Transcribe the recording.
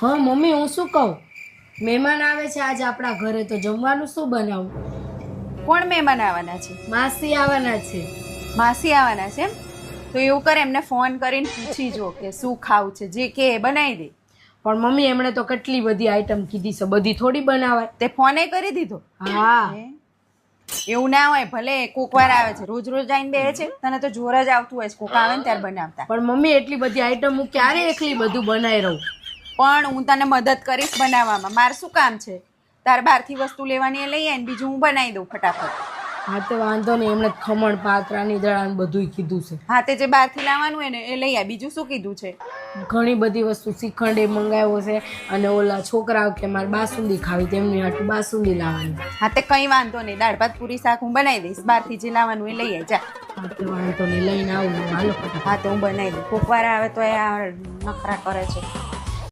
હા મમ્મી હું શું કહું? મહેમાન આવે છે આજે આપણા ઘરે તો જમવાનું શું બનાવું? કોણ મહેમાન આવવાના છે? માસી આવવાના છે. માસી આવવાના છે એમ? તો એવું કરે એમને ફોન કરીને પૂછી જો કે શું ખાવું છે જે કે એ બનાવી દે. પણ મમ્મી એમણે તો કેટલી બધી આઈટમ કીધી છે બધી થોડી બનાવાય. તે ફોને કરી દીધો? હા. એવું ના હોય ભલે કોક વાર આવે છે. રોજ રોજ આવીને બે છે તને તો જોર જ આવતું હોય છે કોક આવે ને ત્યારે બનાવતા. પણ મમ્મી એટલી બધી આઈટમ હું ક્યારે એકલી બધું બનાવી રહું? પણ હું તને મદદ કરીશ બનાવવામાં. મારે શું કામ છે? તારે બહારથી વસ્તુ લેવાની એ લઈ આવીને બીજું હું બનાવી દઉં ફટાફટ. હા તે વાંધો નહીં. એમણે ખમણ પાત્રાની દળાને બધું કીધું છે. હા તે જે બહારથી લાવવાનું હોય ને એ લઈ આ બીજું શું કીધું છે? ઘણી બધી વસ્તુ શ્રીખંડ એ મંગાવ્યો છે અને ઓલા છોકરાઓ કે મારે બાસુંદી ખાવી તેમની હાટું બાસુંદી લાવવાની હા તે કંઈ વાંધો નહીં. દાળ ભાત પૂરી શાક હું બનાવી દઈશ. બહારથી જે લાવવાનું એ લઈ આવી જા. વાંધો નહીં. લઈને આવું. હાલો હા તો હું બનાવી દઉં. કોકવાર આવે તો એ નખરા કરે છે.